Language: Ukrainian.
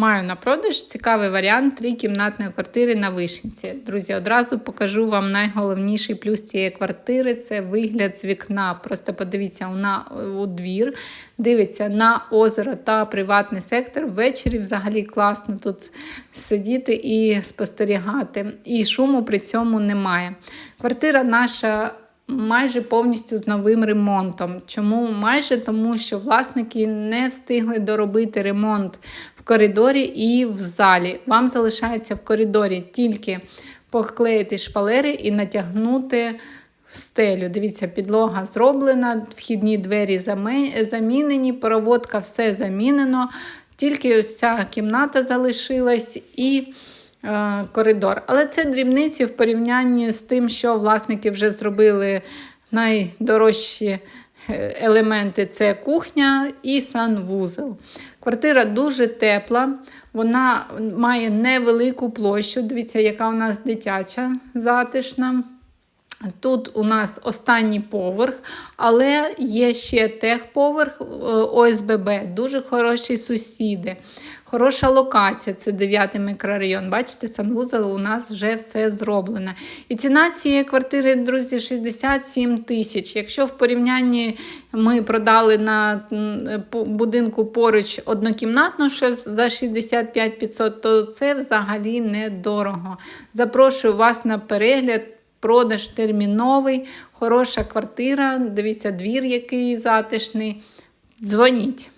Маю на продаж цікавий варіант трикімнатної квартири на Вишенці. Друзі, одразу покажу вам найголовніший плюс цієї квартири це вигляд з вікна. Просто подивіться на у двір, дивиться на озеро та приватний сектор. Ввечері взагалі класно тут сидіти і спостерігати. І шуму при цьому немає. Квартира наша майже повністю з новим ремонтом. Чому майже тому, що власники не встигли доробити ремонт в коридорі і в залі. Вам залишається в коридорі тільки поклеїти шпалери і натягнути в стелю. Дивіться, підлога зроблена, вхідні двері замінені, проводка все замінено. Тільки ось ця кімната залишилась і коридор. Але це дрібниці в порівнянні з тим, що власники вже зробили найдорожчі е, елементи це кухня і санвузел. Квартира дуже тепла, вона має невелику площу. Дивіться, яка у нас дитяча затишна. Тут у нас останній поверх, але є ще техповерх е, ОСББ, дуже хороші сусіди, хороша локація, це 9 мікрорайон. Бачите, санвузол у нас вже все зроблено. І ціна цієї квартири, друзі, 67 тисяч. Якщо в порівнянні ми продали на будинку поруч однокімнатну що за 65 500, то це взагалі недорого. Запрошую вас на перегляд. Продаж терміновий, хороша квартира. Дивіться, двір який затишний. Дзвоніть.